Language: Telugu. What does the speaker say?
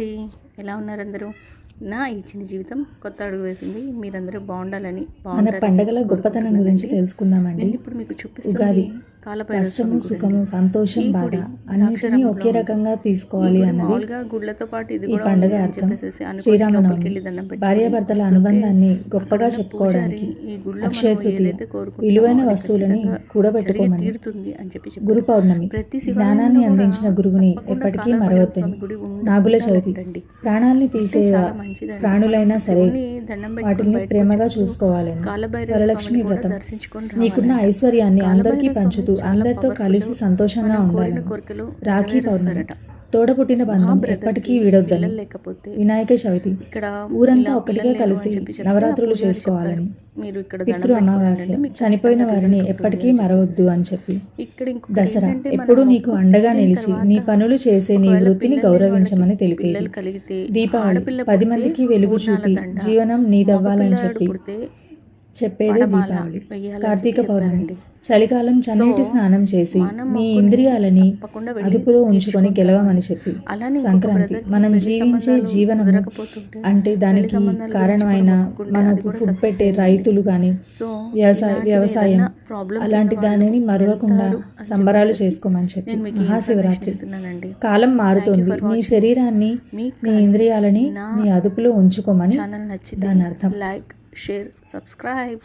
అండి. ఎలా ఉన్నారు అందరూ? నా ఈ చిన్న జీవితం కొత్త అడుగు వేసింది. మీరందరూ బాగుండాలని మన బాగుంటారని పండగల గొప్పతనం గురించి. తెలుసుకుందామండి. నేను ఇప్పుడు మీకు చూపిస్తుంది కష్టము సుఖము. సంతోషం బాధ అన్నిటినీ ఒకే. రకంగా తీసుకోవాలి అన్నది పాటు ఇది ఈ కూడా పండుగ అర్థం. శ్రీరామనవమి. భార్యాభర్తల అనుబంధాన్ని గొప్పగా చెప్పుకోవడానికి అక్షయ తృతీయ విలువైన వస్తువులని కూడబెట్టుకోమని తీరుతుంది అని చెప్పి. గురు పౌర్ణమి జ్ఞానాన్ని అందించిన గురువుని ఎప్పటికీ మరవద్దని నాగుల చవితి. ప్రాణాల్ని తీసే. ప్రాణులైనా సరే వాటిని ప్రేమగా చూసుకోవాలని వరలక్ష్మి వ్రతం నీకున్న. ఐశ్వర్యాన్ని అందరికీ పంచుతూ చాలా అందరితో. కలిసి సంతోషంగా కోరికలు రాఖీ పౌర్ణమి. తోడ పుట్టిన బంధం ఎప్పటికీ విడొద్దని వినాయక చవితి ఇక్కడ ఊరంతా ఒకటిగా కలిసి నవరాత్రులు చేసుకోవాలని. మీరు ఇక్కడ పితృ అమావాస్య చనిపోయిన వారిని ఎప్పటికీ మరవద్దు. అని చెప్పి దసరా ఎప్పుడు నీకు అండగా నిలిచి నీ పనులు చేసే నీ వృత్తిని గౌరవించమని కలిగితే దీపావళి పది మందికి వెలుగు చూపి జీవనం నీదవ్వాలని చెప్పి చెప్పేదే దీపావళి కార్తీక పౌర్ణమి. చలికాలం చన్నీటి స్నానం చేసి మొక్కుని ఇంద్రియాలని అదుపులో ఉంచుకొని. గెలవమని చెప్పి సంక్రాంతి మనం జీవించే కుదరకపోతుంటే అంటే దానికి కారణమైన మనకు ఫుడ్ పెట్టే. రైతులు కానీ వ్యవసాయ వ్యవసాయం అలాంటి దానిని మరవకుండా సంబరాలు చేసుకోమని చెప్పి మహాశివరాత్రి కాలం మారుతోంది watching. శరీరాన్ని నీ ఇంద్రియాలని నీ అదుపులో ఉంచుకోమని దాని అర్థం లైక్ share, subscribe.